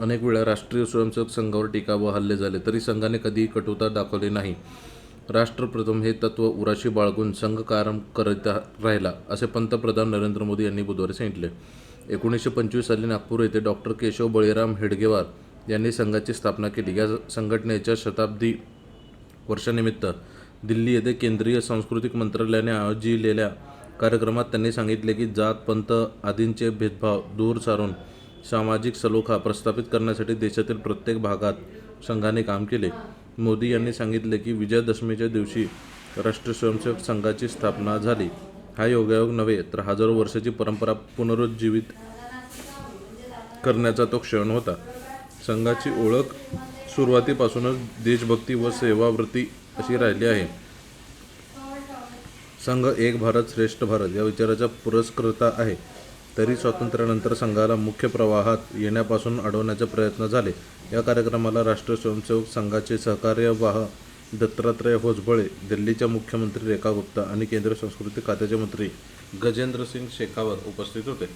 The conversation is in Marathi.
अनेक वेळा राष्ट्रीय स्वयंसेवक संघावर टीका व हल्ले झाले तरी संघाने कधीही कटुता दाखवली नाही. राष्ट्रप्रथम हे तत्त्व उराशी बाळगून संघ कायम करत राहिला असे पंतप्रधान नरेंद्र मोदी यांनी बुधवारी सांगितले. एकोणीसशे पंचवीस साली नागपूर येथे डॉक्टर केशव बळीराम हेडगेवार यांनी संघाची स्थापना केली. या संघटनेच्या शताब्दी वर्षानिमित्त दिल्ली येथे केंद्रीय सांस्कृतिक मंत्रालयाने आयोजिलेल्या कार्यक्रमात त्यांनी सांगितले की जात पंत आदींचे भेदभाव दूर सारून सामाजिक सलोखा प्रस्थापित करण्यासाठी देशातील प्रत्येक भागात संघाने काम केले. मोदी यांनी सांगितले की विजयादशमीच्या दिवशी राष्ट्रीय स्वयंसेवक संघाची स्थापना झाली. हा योगायोग नव्हे तर हजारो वर्षाची परंपरा पुनरुज्जीवित करण्याचा तो क्षण होता. संघाची ओळख सुरुवातीपासूनच देशभक्ती व सेवावृत्ती अशी राहिली आहे. संघ एक भारत श्रेष्ठ भारत या विचाराचा पुरस्कृता आहे. तरी स्वातंत्र्यानंतर संघाला मुख्य प्रवाहात येण्यापासून अडवण्याचे प्रयत्न झाले. या कार्यक्रमाला राष्ट्रीय स्वयंसेवक संघाचे सहकार्यवाह दत्तात्रय होसबळे दिल्लीच्या मुख्यमंत्री रेखा गुप्ता आणि केंद्रीय संस्कृती खात्याचे मंत्री गजेंद्र सिंग शेखावत उपस्थित होते.